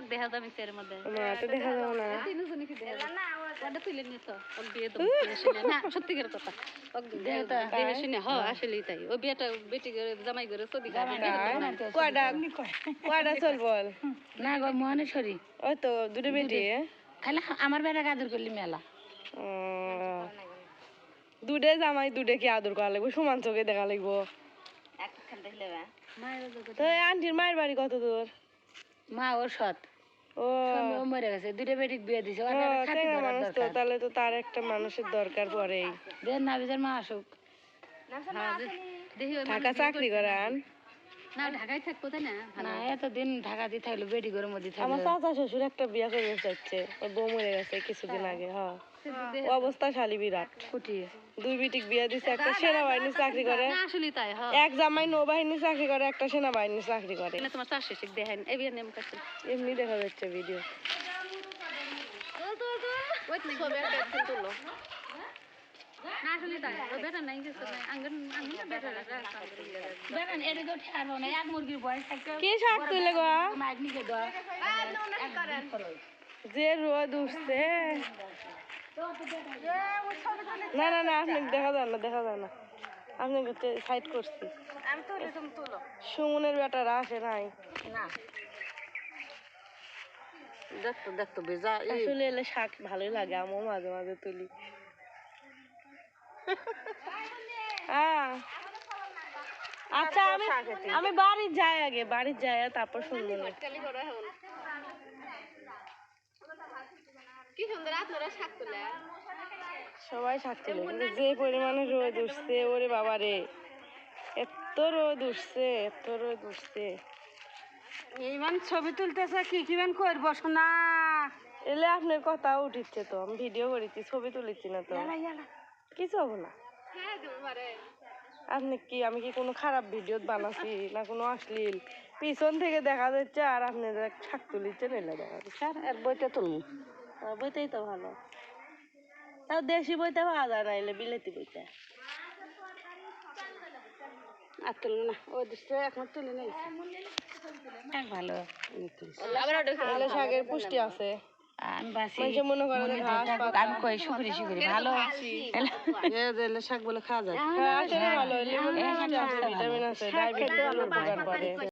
সব দেখা যাবে এর মধ্যে। মা তো দেখা যাব না। তিনজনই কি দেখা যাবে। ওটা তুলে নিত ওক বিয়ে তো না সত্যি করে কথা। ওক দেহে শুনে হ আসলেই তাই। ও বিয়েটা বেটি করে জামাই করে ছবি কয়টা? কয়টা চল বল। না গো মহেশ্বরী। ওই তো দুটো বেটি। খালি আমার বেড়া আদর করলি মেলা। দুধে জামাই দুধে কি আদর করা লাগবে? সমান চোখে দেখা লাগবো। তো আন্টির মায়ের বাড়ি কত দূর? মা ওর সৎ ও ও মরে গেছে দুটো বেটিক বিয়ে দিছে ও, মানুষ তো তাহলে তো তার একটা মানুষের দরকার পড়েই। দেন না বিজার মা আসুক। দেখি ওই ঢাকা চাকরি করান। না ঢাকায় থাকব তাই না? না এতদিন ঢাকা দিয়ে থাকল বেটি ঘরের মধ্যে আমার চাচা শ্বশুর একটা বিয়া করে যাচ্ছে ওর বউ মরে গেছে কিছুদিন আগে হ্যাঁ অবস্থা শালি বিরাট। দুই বিটিক বিয়া দিছে একটা সেনাবাহিনী চাকরি করে। না তাই হ্যাঁ এক জামাই নৌবাহিনী চাকরি করে একটা সেনাবাহিনী চাকরি করে। না তোমার চাষ শেষ দেখেন এই বিয়ে নেম কাছে এমনি দেখা যাচ্ছে ভিডিও ওই ছবি একটা আসলে থাকতে তুলে। যে রোদ উঠছে। না না না আপনি দেখা যায় না দেখা যায় না। আপনি সাইড করছি। সুমনের বেটারা আসে নাই। না। দেখতো দেখতো বেজা আসলে এলে শাক ভালোই লাগে আমিও মাঝে মাঝে তুলি। হ্যাঁ। আচ্ছা আমি আমি বাড়ি যাই আগে বাড়ি যাই তারপর শুনব। কি সুন্দর আপনারা শাক তুলে সবাই শাক তুলে। যে পরিমাণে রোদ উঠছে ওরে বাবা রে এত রোদ উঠছে এত রোদ উঠছে। এইমান ছবি তুলতেছে কি কিমান করব শোনা এলে আপনার কথা উঠিচ্ছে তো আমি ভিডিও করেছি ছবি তুলেছি না তো। কিছু হব না। আপনি কি আমি কি কোনো খারাপ ভিডিও বানাচ্ছি না কোনো অশ্লীল? পিছন থেকে দেখা যাচ্ছে আর আপনি যে শাক তুলিচ্ছেন এলে দেখা যাচ্ছে। আর তুলমু আর বইতেই তো ভালো। তাও দেশি বইতে পাওয়া যায় না এলে বিলেতি বইতে আর তুলমু না ওই দৃষ্টি এখন তুলে নেই ভালো। এলে শাকের পুষ্টি আছে। আমি বাসি মনে করে ঘাস আমি কই শুকুরি শুকুরি ভালো? শাক বলে খাওয়া যায়। হ্যাঁ আসলে ভালো পুষ্টি আছে ভিটামিন আছে ডায়াবেটিস উপকার করে